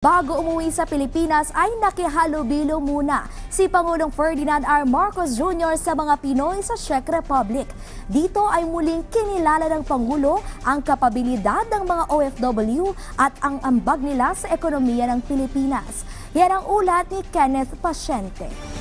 Bago umuwi sa Pilipinas ay nakihalubilo muna si Pangulong Ferdinand R. Marcos Jr. sa mga Pinoy sa Czech Republic. Dito ay muling kinilala ng Pangulo ang kapabilidad ng mga OFW at ang ambag nila sa ekonomiya ng Pilipinas. Yan ang ulat ni Kenneth Pasyente.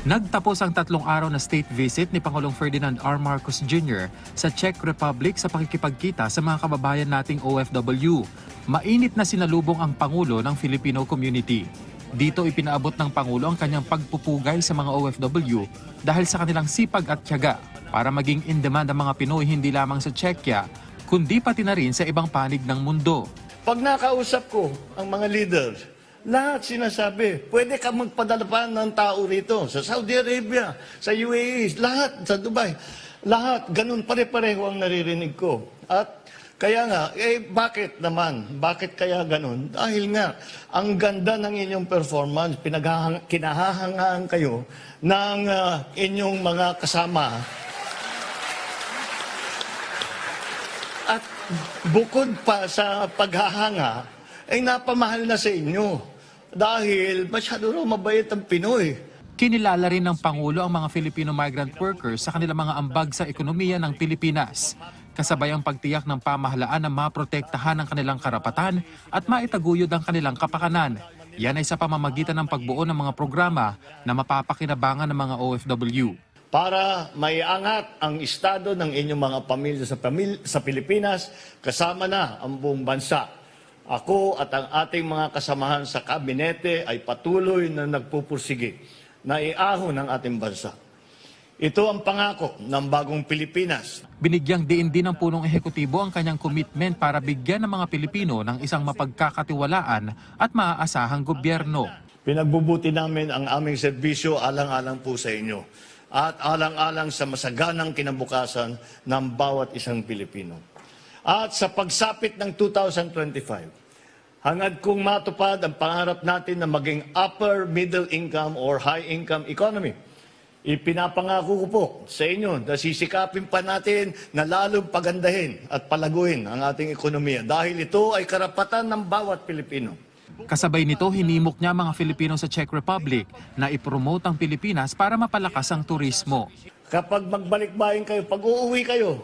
Nagtapos ang tatlong araw na state visit ni Pangulong Ferdinand R. Marcos Jr. sa Czech Republic sa pakikipagkita sa mga kababayan nating OFW. Mainit na sinalubong ang Pangulo ng Filipino community. Dito ipinaabot ng Pangulo ang kanyang pagpupugay sa mga OFW dahil sa kanilang sipag at tiyaga para maging in-demand ang mga Pinoy hindi lamang sa Czechia, kundi pati na rin sa ibang panig ng mundo. Pag nakausap ko ang mga leader, lahat sinasabi, pwede ka magpadala pa ng tao rito sa Saudi Arabia, sa UAE, lahat, sa Dubai. Lahat, ganun pare-pareho ang naririnig ko. At kaya nga, eh bakit naman? Bakit kaya ganun? Dahil nga, ang ganda ng inyong performance, pinaghahang, kinahahangaan kayo ng ah, inyong mga kasama At bukod pa sa paghahanga, ay napamahal na sa inyo. Dahil masyado raw mabait ang Pinoy. Kinilala rin ng Pangulo ang mga Filipino migrant workers sa kanilang mga ambag sa ekonomiya ng Pilipinas. Kasabay ang pagtiyak ng pamahalaan na maprotektahan ang kanilang karapatan at maitaguyod ang kanilang kapakanan. Yan ay sa pamamagitan ng pagbuo ng mga programa na mapapakinabangan ng mga OFW. Para maiangat ang estado ng inyong mga pamilya sa, pamil- sa Pilipinas, kasama na ang buong bansa. Ako at ang ating mga kasamahan sa kabinete ay patuloy na nagpupursige na iahon ang ating bansa. Ito ang pangako ng bagong Pilipinas Binigyang diin din ng punong ehekutibo ang kanyang commitment para bigyan ng mga Pilipino ng isang mapagkakatiwalaan at maaasahang gobyerno. Pinagbubuti namin ang aming serbisyo alang-alang po sa inyo at alang-alang sa masaganang kinabukasan ng bawat isang Pilipino. At sa pagsapit ng 2025, hangad kong matupad ang pangarap natin na maging upper middle income or high income economy. Ipinapangako ko po sa inyo na sisikapin pa natin na lalong pagandahin at palaguin ang ating ekonomiya dahil ito ay karapatan ng bawat Pilipino. Kasabay nito, hinimok niya mga Filipino sa Czech Republic na ipromote ang Pilipinas para mapalakas ang turismo. Kapag magbalik-bayan kayo, pag uuwi kayo,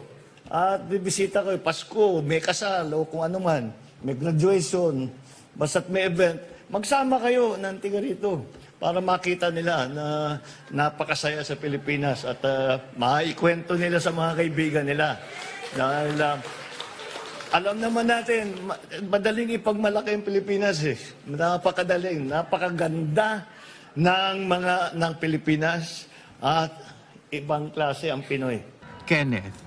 at bibisita kayo, Pasko, may kasal, o kung ano man, may graduation, basta't may event, magsama kayo ng tiga rito para makita nila na napakasaya sa Pilipinas at uh, maikwento nila sa mga kaibigan nila. Dahil uh, alam naman natin, ma- madaling ipagmalaki ang Pilipinas eh. Napakadaling, napakaganda ng mga ng Pilipinas at ibang klase ang Pinoy. Kenneth